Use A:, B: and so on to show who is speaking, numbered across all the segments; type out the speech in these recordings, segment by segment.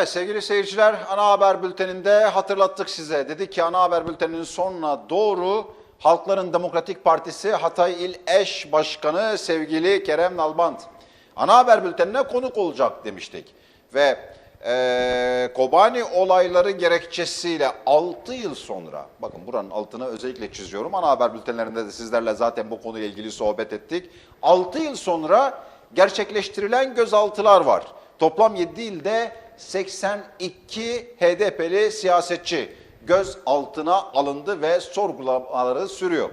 A: Evet sevgili seyirciler ana haber bülteninde hatırlattık size. Dedik ki ana haber bülteninin sonuna doğru Halkların Demokratik Partisi Hatay İl Eş Başkanı sevgili Kerem Nalbant ana haber bültenine konuk olacak demiştik. Ve eee, Kobani olayları gerekçesiyle 6 yıl sonra bakın buranın altını özellikle çiziyorum. Ana haber bültenlerinde de sizlerle zaten bu konuyla ilgili sohbet ettik. 6 yıl sonra gerçekleştirilen gözaltılar var. Toplam 7 ilde 82 HDP'li siyasetçi gözaltına alındı ve sorgulamaları sürüyor.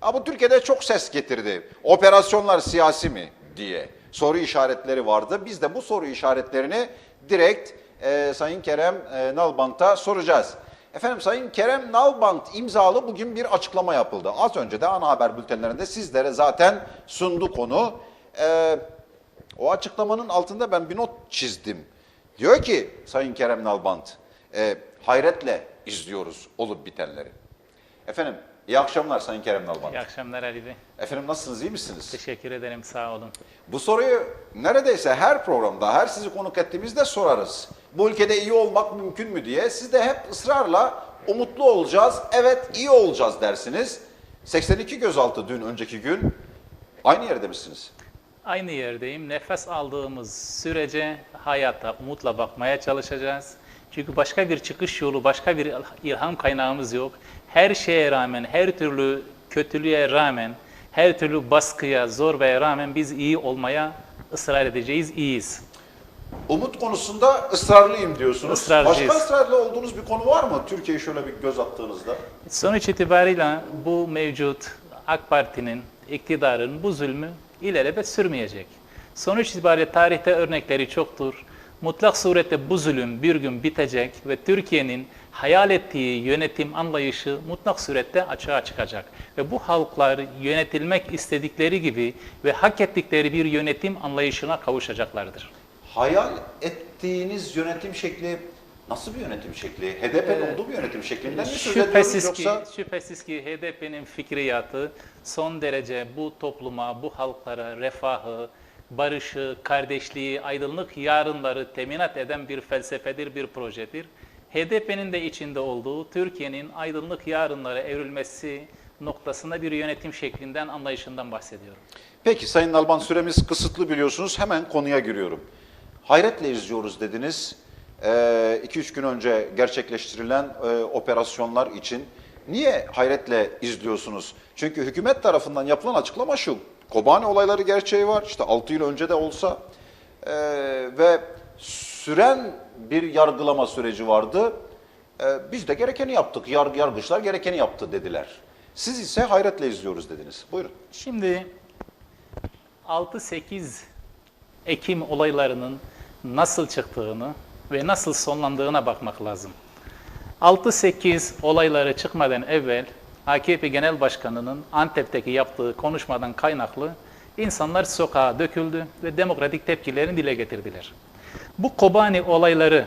A: Ha, bu Türkiye'de çok ses getirdi. Operasyonlar siyasi mi diye soru işaretleri vardı. Biz de bu soru işaretlerini direkt e, Sayın Kerem e, Nalbant'a soracağız. Efendim Sayın Kerem Nalbant imzalı bugün bir açıklama yapıldı. Az önce de ana haber bültenlerinde sizlere zaten sundu konu. E, o açıklamanın altında ben bir not çizdim. Diyor ki Sayın Kerem Nalbant, e, hayretle izliyoruz olup bitenleri. Efendim, iyi akşamlar Sayın Kerem Nalbant.
B: İyi akşamlar Ali Bey.
A: Efendim nasılsınız, iyi misiniz?
B: Teşekkür ederim, sağ olun.
A: Bu soruyu neredeyse her programda, her sizi konuk ettiğimizde sorarız. Bu ülkede iyi olmak mümkün mü diye. Siz de hep ısrarla umutlu olacağız, evet iyi olacağız dersiniz. 82 gözaltı dün, önceki gün. Aynı yerde misiniz?
B: Aynı yerdeyim. Nefes aldığımız sürece hayata umutla bakmaya çalışacağız. Çünkü başka bir çıkış yolu, başka bir ilham kaynağımız yok. Her şeye rağmen, her türlü kötülüğe rağmen, her türlü baskıya, zorbaya rağmen biz iyi olmaya ısrar edeceğiz, iyiyiz.
A: Umut konusunda ısrarlıyım diyorsunuz.
B: Israrcıyız.
A: Başka ısrarlı olduğunuz bir konu var mı Türkiye'ye şöyle bir göz attığınızda?
B: Sonuç itibariyle bu mevcut AK Parti'nin, iktidarın bu zulmü ilelebet sürmeyecek. Sonuç itibariyle tarihte örnekleri çoktur. Mutlak surette bu zulüm bir gün bitecek ve Türkiye'nin hayal ettiği yönetim anlayışı mutlak surette açığa çıkacak. Ve bu halklar yönetilmek istedikleri gibi ve hak ettikleri bir yönetim anlayışına kavuşacaklardır.
A: Hayal ettiğiniz yönetim şekli nasıl bir yönetim şekli? HDP'nin olduğu bir yönetim şeklinden mi söz ediyoruz
B: ki,
A: yoksa?
B: şüphesiz ki HDP'nin fikriyatı son derece bu topluma, bu halklara refahı, barışı, kardeşliği, aydınlık yarınları teminat eden bir felsefedir, bir projedir. HDP'nin de içinde olduğu Türkiye'nin aydınlık yarınlara evrilmesi noktasında bir yönetim şeklinden, anlayışından bahsediyorum.
A: Peki Sayın Alban süremiz kısıtlı biliyorsunuz. Hemen konuya giriyorum. Hayretle izliyoruz dediniz. 2-3 gün önce gerçekleştirilen e, operasyonlar için. Niye hayretle izliyorsunuz? Çünkü hükümet tarafından yapılan açıklama şu. Kobani olayları gerçeği var. İşte 6 yıl önce de olsa e, ve süren bir yargılama süreci vardı. E, biz de gerekeni yaptık. Yarg yargıçlar gerekeni yaptı dediler. Siz ise hayretle izliyoruz dediniz. Buyurun.
B: Şimdi 6-8 Ekim olaylarının nasıl çıktığını ve nasıl sonlandığına bakmak lazım. 6-8 olayları çıkmadan evvel AKP Genel Başkanı'nın Antep'teki yaptığı konuşmadan kaynaklı insanlar sokağa döküldü ve demokratik tepkilerini dile getirdiler. Bu Kobani olayları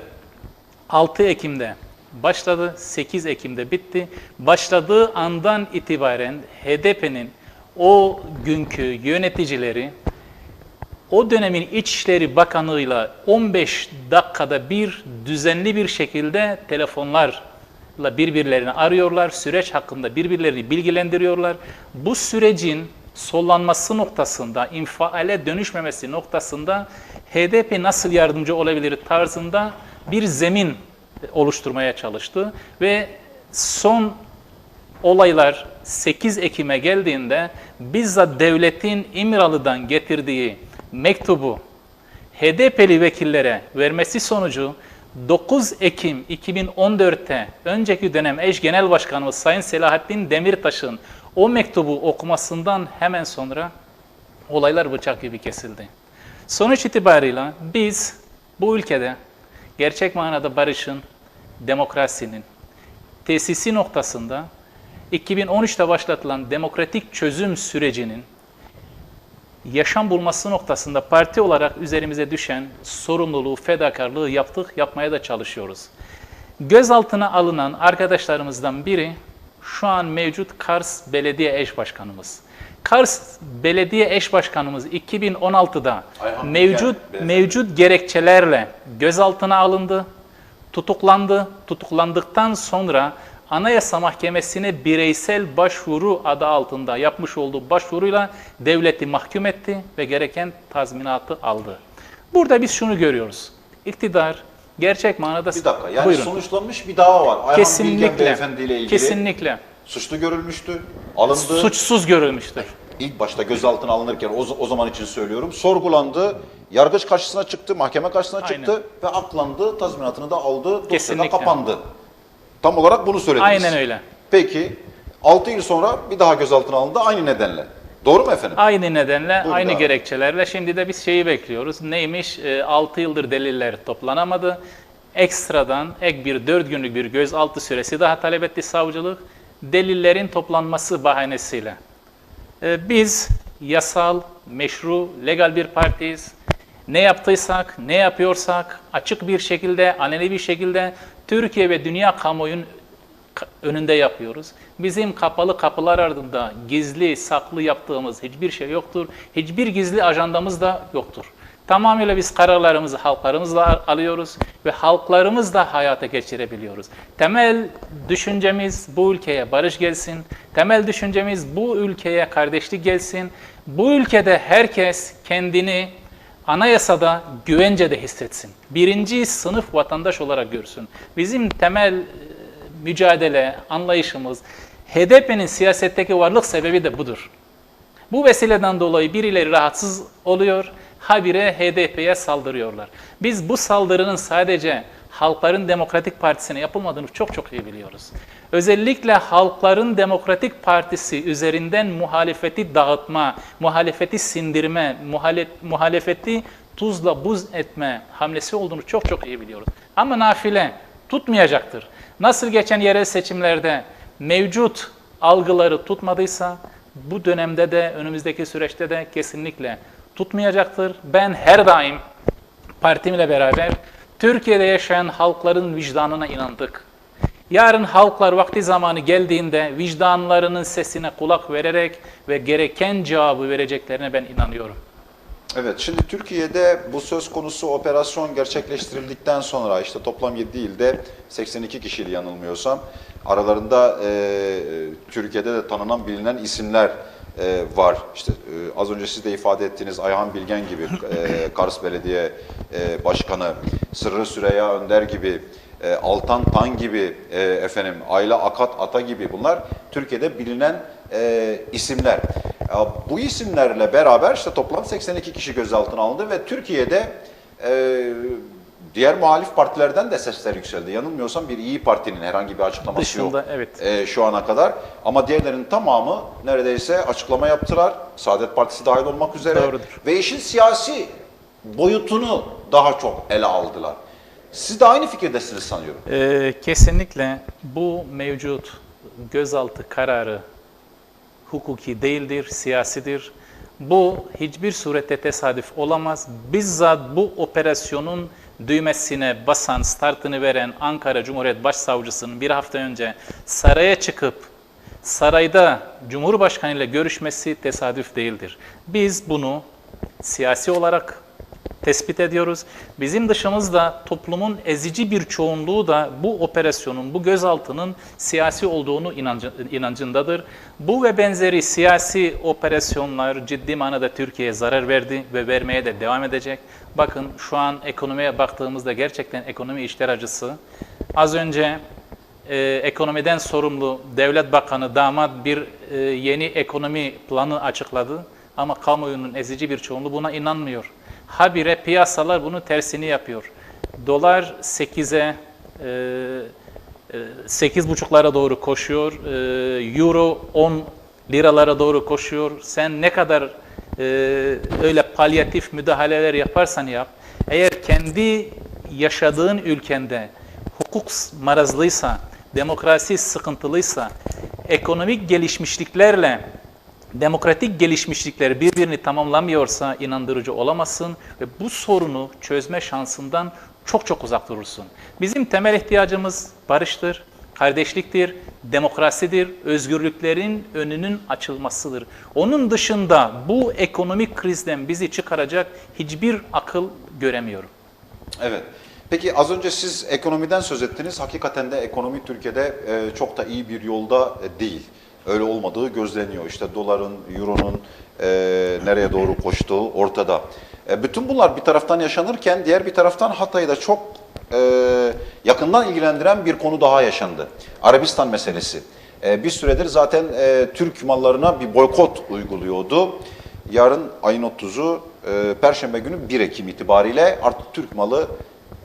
B: 6 Ekim'de başladı, 8 Ekim'de bitti. Başladığı andan itibaren HDP'nin o günkü yöneticileri o dönemin İçişleri Bakanı'yla 15 dakikada bir düzenli bir şekilde telefonlarla birbirlerini arıyorlar. Süreç hakkında birbirlerini bilgilendiriyorlar. Bu sürecin sollanması noktasında, infiale dönüşmemesi noktasında HDP nasıl yardımcı olabilir tarzında bir zemin oluşturmaya çalıştı ve son olaylar 8 Ekim'e geldiğinde bizzat devletin İmralı'dan getirdiği mektubu HDP'li vekillere vermesi sonucu 9 Ekim 2014'te önceki dönem eş genel başkanımız Sayın Selahattin Demirtaş'ın o mektubu okumasından hemen sonra olaylar bıçak gibi kesildi. Sonuç itibarıyla biz bu ülkede gerçek manada barışın, demokrasinin tesisi noktasında 2013'te başlatılan demokratik çözüm sürecinin yaşam bulması noktasında parti olarak üzerimize düşen sorumluluğu, fedakarlığı yaptık, yapmaya da çalışıyoruz. Gözaltına alınan arkadaşlarımızdan biri şu an mevcut Kars Belediye Eş Başkanımız. Kars Belediye Eş Başkanımız 2016'da
A: Ayhan
B: mevcut mevcut gerekçelerle gözaltına alındı tutuklandı. Tutuklandıktan sonra Anayasa Mahkemesi'ne bireysel başvuru adı altında yapmış olduğu başvuruyla devleti mahkum etti ve gereken tazminatı aldı. Burada biz şunu görüyoruz. İktidar gerçek manada...
A: Bir dakika yani
B: Buyurun.
A: sonuçlanmış bir dava var. Ayhan Bilgen
B: Kesinlikle.
A: ilgili
B: Kesinlikle.
A: suçlu görülmüştü, alındı.
B: Suçsuz görülmüştür.
A: İlk başta gözaltına alınırken o, o zaman için söylüyorum. Sorgulandı, yargıç karşısına çıktı, mahkeme karşısına
B: Aynen.
A: çıktı ve aklandı, tazminatını da aldı, dosya da kapandı. Tam olarak bunu söylediniz.
B: Aynen öyle.
A: Peki 6 yıl sonra bir daha gözaltına alındı aynı nedenle. Doğru mu efendim?
B: Aynı nedenle,
A: Burada.
B: aynı gerekçelerle şimdi de biz şeyi bekliyoruz. Neymiş? 6 yıldır deliller toplanamadı. Ekstradan ek bir 4 günlük bir gözaltı süresi daha talep etti savcılık. Delillerin toplanması bahanesiyle. E, Biz yasal, meşru, legal bir partiyiz. Ne yaptıysak, ne yapıyorsak açık bir şekilde, aleni bir şekilde Türkiye ve dünya kamuoyunun ka- önünde yapıyoruz. Bizim kapalı kapılar ardında gizli, saklı yaptığımız hiçbir şey yoktur. Hiçbir gizli ajandamız da yoktur. Tamamıyla biz kararlarımızı halklarımızla alıyoruz ve halklarımızla hayata geçirebiliyoruz. Temel düşüncemiz bu ülkeye barış gelsin. Temel düşüncemiz bu ülkeye kardeşlik gelsin. Bu ülkede herkes kendini anayasada güvencede hissetsin. Birinci sınıf vatandaş olarak görsün. Bizim temel e, mücadele, anlayışımız, HDP'nin siyasetteki varlık sebebi de budur. Bu vesileden dolayı birileri rahatsız oluyor, habire HDP'ye saldırıyorlar. Biz bu saldırının sadece Halkların Demokratik Partisi'ne yapılmadığını çok çok iyi biliyoruz. Özellikle Halkların Demokratik Partisi üzerinden muhalefeti dağıtma, muhalefeti sindirme, muhale- muhalefeti tuzla buz etme hamlesi olduğunu çok çok iyi biliyoruz. Ama nafile tutmayacaktır. Nasıl geçen yerel seçimlerde mevcut algıları tutmadıysa bu dönemde de önümüzdeki süreçte de kesinlikle tutmayacaktır. Ben her daim partimle beraber Türkiye'de yaşayan halkların vicdanına inandık. Yarın halklar vakti zamanı geldiğinde vicdanlarının sesine kulak vererek ve gereken cevabı vereceklerine ben inanıyorum.
A: Evet, şimdi Türkiye'de bu söz konusu operasyon gerçekleştirildikten sonra işte toplam 7 ilde 82 kişiydi yanılmıyorsam. Aralarında e, Türkiye'de de tanınan bilinen isimler e, var. İşte e, az önce siz de ifade ettiğiniz Ayhan Bilgen gibi e, Kars Belediye e, Başkanı, Sırrı Süreyya Önder gibi e, Altan Tan gibi e, efendim Ayla Akat Ata gibi bunlar Türkiye'de bilinen e, isimler. Ya, bu isimlerle beraber işte toplam 82 kişi gözaltına alındı ve Türkiye'de e, diğer muhalif partilerden de sesler yükseldi. Yanılmıyorsam bir İyi Parti'nin herhangi bir açıklaması
B: Dışında,
A: yok
B: evet.
A: e, şu ana kadar. Ama diğerlerinin tamamı neredeyse açıklama yaptılar. Saadet Partisi dahil olmak üzere.
B: Doğrudur.
A: Ve işin siyasi boyutunu daha çok ele aldılar. Siz de aynı fikirdesiniz sanıyorum.
B: Ee, kesinlikle bu mevcut gözaltı kararı hukuki değildir, siyasidir. Bu hiçbir surette tesadüf olamaz. Bizzat bu operasyonun düğmesine basan, startını veren Ankara Cumhuriyet Başsavcısının bir hafta önce saraya çıkıp sarayda Cumhurbaşkanı ile görüşmesi tesadüf değildir. Biz bunu siyasi olarak tespit ediyoruz. Bizim dışımızda toplumun ezici bir çoğunluğu da bu operasyonun, bu gözaltının siyasi olduğunu inancı, inancındadır. Bu ve benzeri siyasi operasyonlar ciddi manada Türkiye'ye zarar verdi ve vermeye de devam edecek. Bakın şu an ekonomiye baktığımızda gerçekten ekonomi işler acısı. Az önce e, ekonomiden sorumlu devlet bakanı damat bir e, yeni ekonomi planı açıkladı. Ama kamuoyunun ezici bir çoğunluğu buna inanmıyor. Habire piyasalar bunun tersini yapıyor. Dolar 8'e, e, 8,5'lara doğru koşuyor. E, Euro 10 liralara doğru koşuyor. Sen ne kadar e, öyle palyatif müdahaleler yaparsan yap, eğer kendi yaşadığın ülkende hukuk marazlıysa, demokrasi sıkıntılıysa, ekonomik gelişmişliklerle demokratik gelişmişlikler birbirini tamamlamıyorsa inandırıcı olamazsın ve bu sorunu çözme şansından çok çok uzak durursun. Bizim temel ihtiyacımız barıştır, kardeşliktir, demokrasidir, özgürlüklerin önünün açılmasıdır. Onun dışında bu ekonomik krizden bizi çıkaracak hiçbir akıl göremiyorum.
A: Evet. Peki az önce siz ekonomiden söz ettiniz. Hakikaten de ekonomi Türkiye'de e, çok da iyi bir yolda e, değil. Öyle olmadığı gözleniyor. İşte doların, euronun e, nereye doğru koştuğu ortada. E, bütün bunlar bir taraftan yaşanırken diğer bir taraftan Hatay'da çok e, yakından ilgilendiren bir konu daha yaşandı. Arabistan meselesi. E, bir süredir zaten e, Türk mallarına bir boykot uyguluyordu. Yarın ayın 30'u e, Perşembe günü 1 Ekim itibariyle artık Türk malı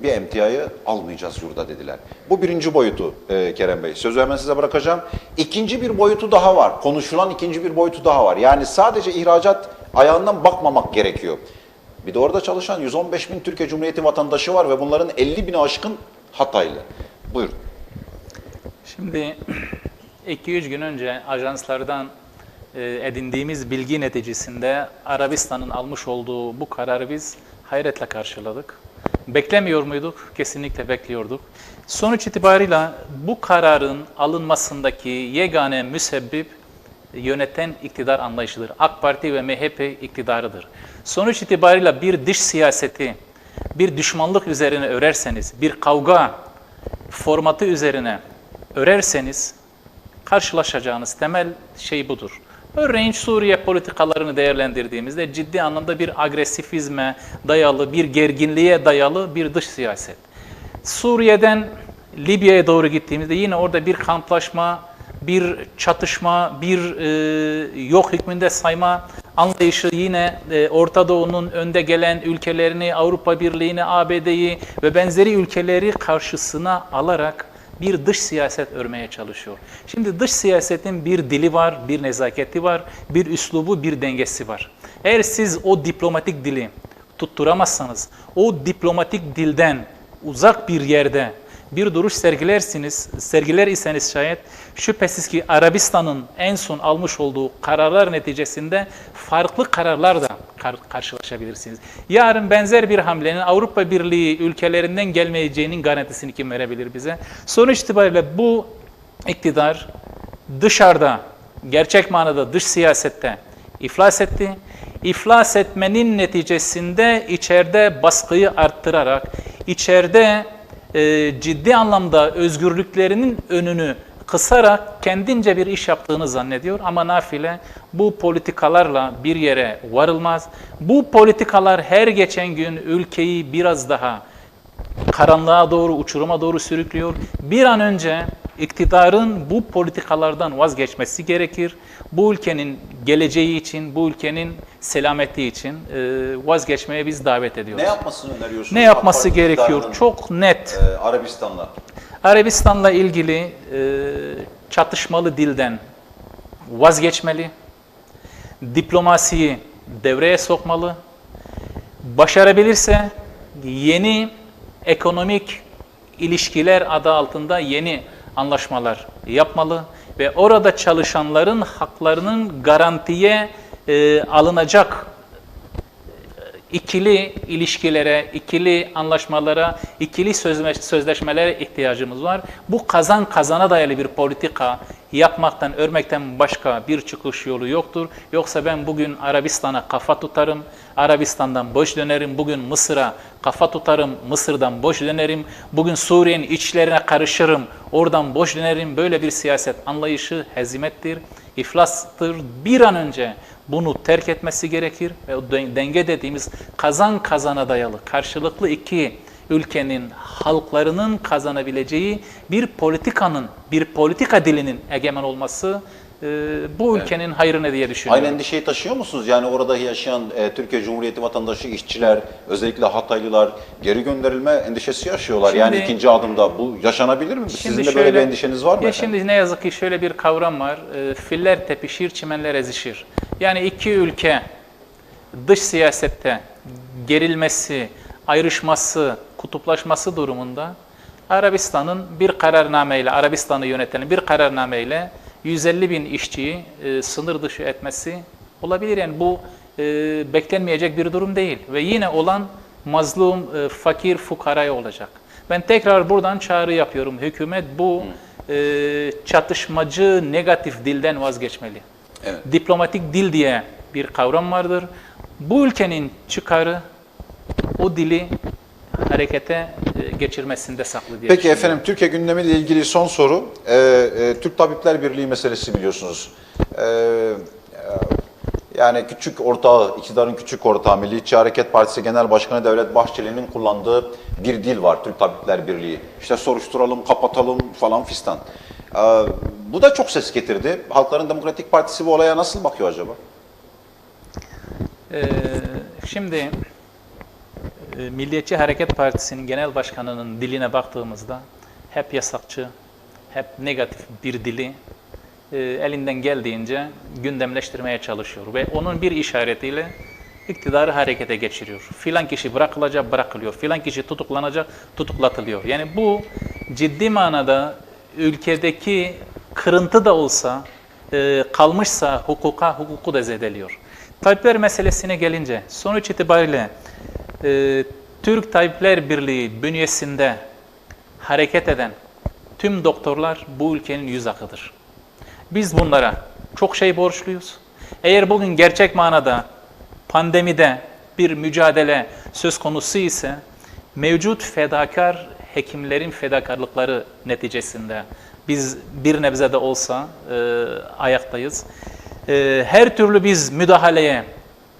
A: bir emtiayı almayacağız yurda dediler. Bu birinci boyutu e, Kerem Bey. Sözü hemen size bırakacağım. İkinci bir boyutu daha var. Konuşulan ikinci bir boyutu daha var. Yani sadece ihracat ayağından bakmamak gerekiyor. Bir de orada çalışan 115 bin Türkiye Cumhuriyeti vatandaşı var ve bunların 50 bini aşkın Hataylı. Buyurun.
B: Şimdi 2-3 gün önce ajanslardan e, edindiğimiz bilgi neticesinde Arabistan'ın almış olduğu bu kararı biz hayretle karşıladık. Beklemiyor muyduk? Kesinlikle bekliyorduk. Sonuç itibarıyla bu kararın alınmasındaki yegane müsebbip yöneten iktidar anlayışıdır. AK Parti ve MHP iktidarıdır. Sonuç itibarıyla bir dış siyaseti, bir düşmanlık üzerine örerseniz, bir kavga formatı üzerine örerseniz karşılaşacağınız temel şey budur. Örneğin Suriye politikalarını değerlendirdiğimizde ciddi anlamda bir agresifizme dayalı, bir gerginliğe dayalı bir dış siyaset. Suriye'den Libya'ya doğru gittiğimizde yine orada bir kamplaşma, bir çatışma, bir e, yok hükmünde sayma anlayışı yine e, Orta Doğu'nun önde gelen ülkelerini, Avrupa Birliği'ni, ABD'yi ve benzeri ülkeleri karşısına alarak bir dış siyaset örmeye çalışıyor. Şimdi dış siyasetin bir dili var, bir nezaketi var, bir üslubu, bir dengesi var. Eğer siz o diplomatik dili tutturamazsanız, o diplomatik dilden uzak bir yerde bir duruş sergilersiniz, sergiler iseniz şayet şüphesiz ki Arabistan'ın en son almış olduğu kararlar neticesinde farklı kararlar da kar- karşılaşabilirsiniz. Yarın benzer bir hamlenin Avrupa Birliği ülkelerinden gelmeyeceğinin garantisini kim verebilir bize? Sonuç itibariyle bu iktidar dışarıda, gerçek manada dış siyasette iflas etti. İflas etmenin neticesinde içeride baskıyı arttırarak, içeride e, ciddi anlamda özgürlüklerinin önünü kısarak kendince bir iş yaptığını zannediyor ama nafile bu politikalarla bir yere varılmaz. Bu politikalar her geçen gün ülkeyi biraz daha karanlığa doğru, uçuruma doğru sürüklüyor. Bir an önce iktidarın bu politikalardan vazgeçmesi gerekir. Bu ülkenin geleceği için, bu ülkenin selameti için e, vazgeçmeye biz davet ediyoruz.
A: Ne yapmasını öneriyorsunuz?
B: Ne yapması gerekiyor? Çok net.
A: e, Arabistan'la.
B: Arabistan'la ilgili e, çatışmalı dilden vazgeçmeli, diplomasiyi devreye sokmalı, başarabilirse yeni ekonomik ilişkiler adı altında yeni anlaşmalar yapmalı ve orada çalışanların haklarının garantiye e, alınacak ikili ilişkilere, ikili anlaşmalara, ikili sözleşmelere ihtiyacımız var. Bu kazan kazana dayalı bir politika yapmaktan, örmekten başka bir çıkış yolu yoktur. Yoksa ben bugün Arabistan'a kafa tutarım, Arabistan'dan boş dönerim, bugün Mısır'a kafa tutarım, Mısır'dan boş dönerim, bugün Suriye'nin içlerine karışırım, oradan boş dönerim. Böyle bir siyaset anlayışı hezimettir, iflastır. Bir an önce bunu terk etmesi gerekir ve denge dediğimiz kazan kazana dayalı karşılıklı iki ülkenin halklarının kazanabileceği bir politikanın, bir politika dilinin egemen olması e, bu ülkenin hayrına diye düşünüyorum.
A: Aynı endişeyi taşıyor musunuz? Yani orada yaşayan e, Türkiye Cumhuriyeti vatandaşı işçiler, özellikle Hataylılar geri gönderilme endişesi yaşıyorlar. yani
B: Şimdi-
A: ikinci adımda bu yaşanabilir mi? Sizin de böyle bir endişeniz var mı?
B: Ya
A: efendim?
B: şimdi ne yazık ki şöyle bir kavram var. E, filler tepişir, çimenler ezişir. Yani iki ülke dış siyasette gerilmesi, ayrışması, kutuplaşması durumunda Arabistan'ın bir kararnameyle, Arabistan'ı yönetenin bir kararnameyle 150 bin işçiyi e, sınır dışı etmesi olabilir. Yani bu e, beklenmeyecek bir durum değil. Ve yine olan mazlum, e, fakir, fukaraya olacak. Ben tekrar buradan çağrı yapıyorum. Hükümet bu e, çatışmacı, negatif dilden vazgeçmeli.
A: Evet.
B: Diplomatik dil diye bir kavram vardır. Bu ülkenin çıkarı o dili harekete e, geçirmesinde saklı diye
A: Peki efendim Türkiye gündemiyle ilgili son soru. Ee, e, Türk Tabipler Birliği meselesi biliyorsunuz. Ee, yani küçük ortağı, iktidarın küçük ortağı Milliyetçi Hareket Partisi Genel Başkanı Devlet Bahçeli'nin kullandığı bir dil var Türk Tabipler Birliği. İşte soruşturalım, kapatalım falan fistan. Ee, bu da çok ses getirdi. Halkların Demokratik Partisi bu olaya nasıl bakıyor acaba?
B: Ee, şimdi Milliyetçi Hareket Partisi'nin genel başkanının diline baktığımızda hep yasakçı, hep negatif bir dili e, elinden geldiğince gündemleştirmeye çalışıyor ve onun bir işaretiyle iktidarı harekete geçiriyor. Filan kişi bırakılacak, bırakılıyor. Filan kişi tutuklanacak, tutuklatılıyor. Yani bu ciddi manada ülkedeki kırıntı da olsa, e, kalmışsa hukuka, hukuku da zedeliyor. Tayyipler meselesine gelince sonuç itibariyle e, Türk Tayyipler Birliği bünyesinde hareket eden tüm doktorlar bu ülkenin yüz akıdır. Biz bunlara çok şey borçluyuz. Eğer bugün gerçek manada pandemide bir mücadele söz konusu ise mevcut fedakar hekimlerin fedakarlıkları neticesinde biz bir nebze de olsa e, ayaktayız. E, her türlü biz müdahaleye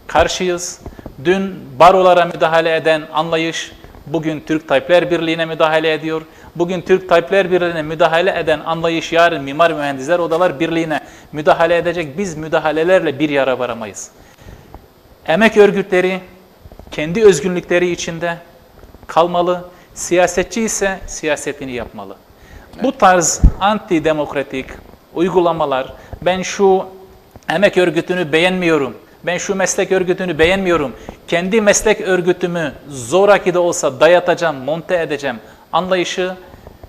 B: karşıyız. Dün barolara müdahale eden anlayış bugün Türk Tayyipler Birliği'ne müdahale ediyor. Bugün Türk Tayyipler Birliği'ne müdahale eden anlayış yarın Mimar Mühendisler Odalar Birliği'ne müdahale edecek. Biz müdahalelerle bir yara varamayız. Emek örgütleri kendi özgünlükleri içinde kalmalı. Siyasetçi ise siyasetini yapmalı. Bu tarz antidemokratik uygulamalar, ben şu emek örgütünü beğenmiyorum, ben şu meslek örgütünü beğenmiyorum, kendi meslek örgütümü zoraki de olsa dayatacağım, monte edeceğim anlayışı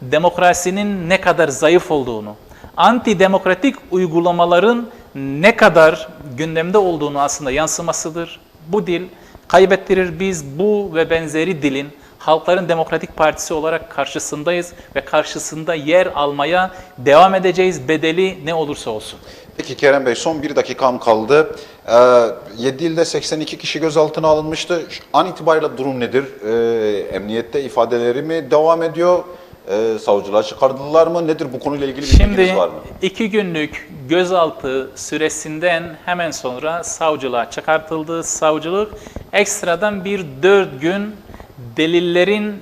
B: demokrasinin ne kadar zayıf olduğunu, antidemokratik uygulamaların ne kadar gündemde olduğunu aslında yansımasıdır. Bu dil kaybettirir. Biz bu ve benzeri dilin Halkların Demokratik Partisi olarak karşısındayız ve karşısında yer almaya devam edeceğiz bedeli ne olursa olsun.
A: Peki Kerem Bey son bir dakikam kaldı. Ee, 7 ilde 82 kişi gözaltına alınmıştı. Şu an itibariyle durum nedir? Ee, emniyette ifadeleri mi devam ediyor? Ee, savcılığa çıkardılar mı? Nedir bu konuyla ilgili bir bilginiz
B: Şimdi
A: var mı?
B: iki günlük gözaltı süresinden hemen sonra savcılığa çıkartıldı. Savcılık ekstradan bir dört gün delillerin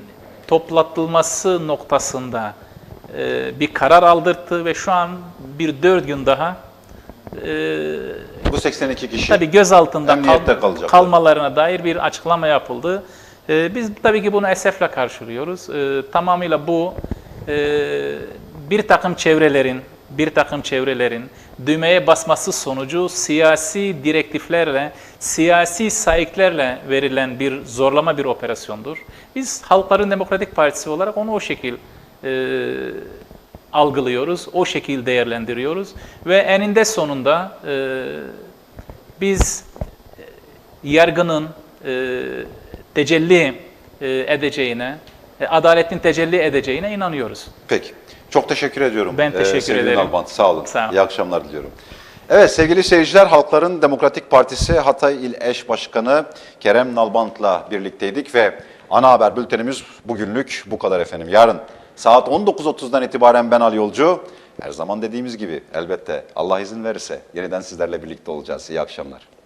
B: toplatılması noktasında e, bir karar aldırdı ve şu an bir dört gün daha e,
A: Bu 82 kişi.
B: tabii gözaltında kal-
A: kalacaklar.
B: kalmalarına dair bir açıklama yapıldı. E, biz tabii ki bunu esefle karşılıyoruz. E, tamamıyla bu e, bir takım çevrelerin bir takım çevrelerin düğmeye basması sonucu siyasi direktiflerle, siyasi saiklerle verilen bir zorlama bir operasyondur. Biz Halkların Demokratik Partisi olarak onu o şekil e, algılıyoruz, o şekil değerlendiriyoruz ve eninde sonunda e, biz e, yargının e, tecelli e, edeceğine, e, adaletin tecelli edeceğine inanıyoruz.
A: Peki. Çok teşekkür ediyorum.
B: Ben teşekkür
A: sevgili
B: ederim.
A: Nalbant. Sağ olun.
B: Sağ olun.
A: İyi akşamlar diliyorum. Evet sevgili seyirciler Halkların Demokratik Partisi Hatay İl Eş Başkanı Kerem Nalbant'la birlikteydik ve ana haber bültenimiz bugünlük bu kadar efendim. Yarın saat 19.30'dan itibaren ben Ali Yolcu. Her zaman dediğimiz gibi elbette Allah izin verirse yeniden sizlerle birlikte olacağız. İyi akşamlar.